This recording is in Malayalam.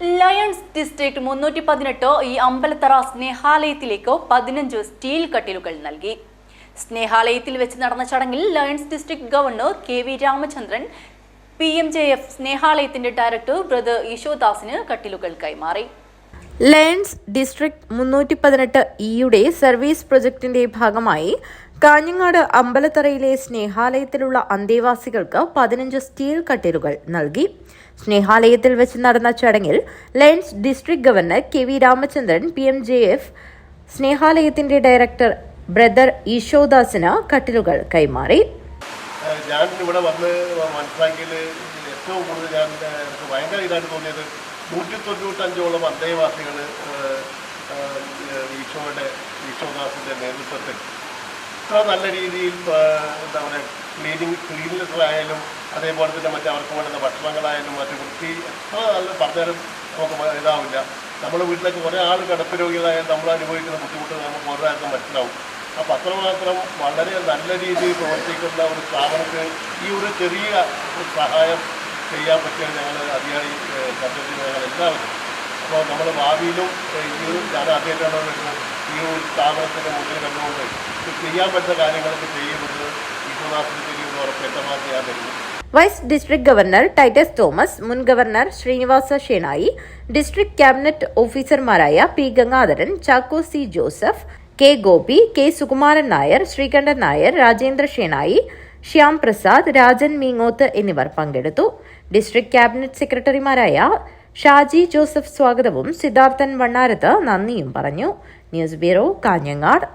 ലയൺസ് ഡിസ്ട്രിക്ട് മുന്നൂറ്റി പതിനെട്ട് ഈ അമ്പലത്തറ സ്നേഹാലയത്തിലേക്ക് പതിനഞ്ച് സ്റ്റീൽ കട്ടിലുകൾ നൽകി. സ്നേഹാലയത്തിൽ വെച്ച് നടന്ന ചടങ്ങിൽ Lions district governor K V Ramachandran P M J F സ്നേഹാലയത്തിന്റെ director brother ഈശോദാസിന് കട്ടിലുകൾ കൈമാറി. ലയൺസ് ഡിസ്ട്രിക്ട് മുന്നൂറ്റി പതിനെട്ട് ഇയുടെ സർവീസ് പ്രൊജക്ടിന്റെ ഭാഗമായി കാഞ്ഞങ്ങാട് അമ്പലത്തറയിലെ സ്നേഹാലയത്തിലുള്ള അന്തേവാസികൾക്ക് പതിനഞ്ച് സ്റ്റീൽ കട്ടിലുകൾ നൽകി. സ്നേഹാലയത്തിൽ വെച്ച് നടന്ന ചടങ്ങിൽ Lions district governor K V Ramachandran P M J F സ്നേഹാലയത്തിന്റെ director brother ഈശോദാസിന് കട്ടിലുകൾ കൈമാറി. ഞാൻ ഇവിടെ വന്ന് മനസ്സിലാക്കിയത് ഏറ്റവും കൂടുതൽ ഞാൻ ഭയങ്കര ഇതായിട്ട് തോന്നിയത് നൂറ്റി തൊണ്ണൂറ്റഞ്ചോളം അന്തേവാസികൾ ഈശോയുടെ ഈശോദാസിന്റെ നേതൃത്വത്തിൽ. ഇത്ര നല്ല രീതിയിൽ എന്താ പറയുക ക്ലീനിങ് ക്ലീൻനെസ് ആയാലും അതേപോലെ തന്നെ മറ്റേ അവർക്ക് വേണ്ടുന്ന ഭക്ഷണങ്ങളായാലും മറ്റു വൃത്തി എത്ര നല്ല പറഞ്ഞാലും നമുക്ക് ഇതാവില്ല. നമ്മുടെ വീട്ടിലേക്ക് കുറേ ആൾ കിടപ്പ് രോഗികളായാലും നമ്മൾ അനുഭവിക്കുന്ന ബുദ്ധിമുട്ട് നമുക്ക് ഓരോ ആൾക്കും മനസ്സിലാവും. അപ്പം അത്രമാത്രം വളരെ നല്ല രീതിയിൽ പ്രവർത്തിക്കുന്ന ഒരു സ്ഥാപനത്തിന് ഈ ഒരു ചെറിയ സഹായം ചെയ്യാൻ പറ്റിയ ഞങ്ങൾ അതിയായി എല്ലാവരും അപ്പോൾ നമ്മൾ ഭാവിയിലും ഈ ഒരു ഞാൻ ആദ്യമായിട്ടാണ് വരുന്നത്. ഈ ഒരു സ്ഥാപനത്തിന്റെ മുന്നിൽ കണ്ടുകൊണ്ട് ചെയ്യാൻ പറ്റുന്ന കാര്യങ്ങളൊക്കെ ചെയ്യുന്നത് vice district governor Titus Thomas മുൻ governor Srinivasa Shenoy district cabinet ഓഫീസർമാരായ P Gangadharan Chacko C Joseph K Gopi K Sukumaran Nair Sreekantan Nair Rajendra Shenoy Shyam Prasad Rajan Meengoth എന്നിവർ പങ്കെടുത്തു. ഡിസ്ട്രിക്ട് ക്യാബിനറ്റ് സെക്രട്ടറിമാരായ ഷാജി ജോസഫ് സ്വാഗതവും സിദ്ധാർത്ഥൻ വണ്ണാരത്ത് നന്ദിയും പറഞ്ഞു. News bureau Kanhangad.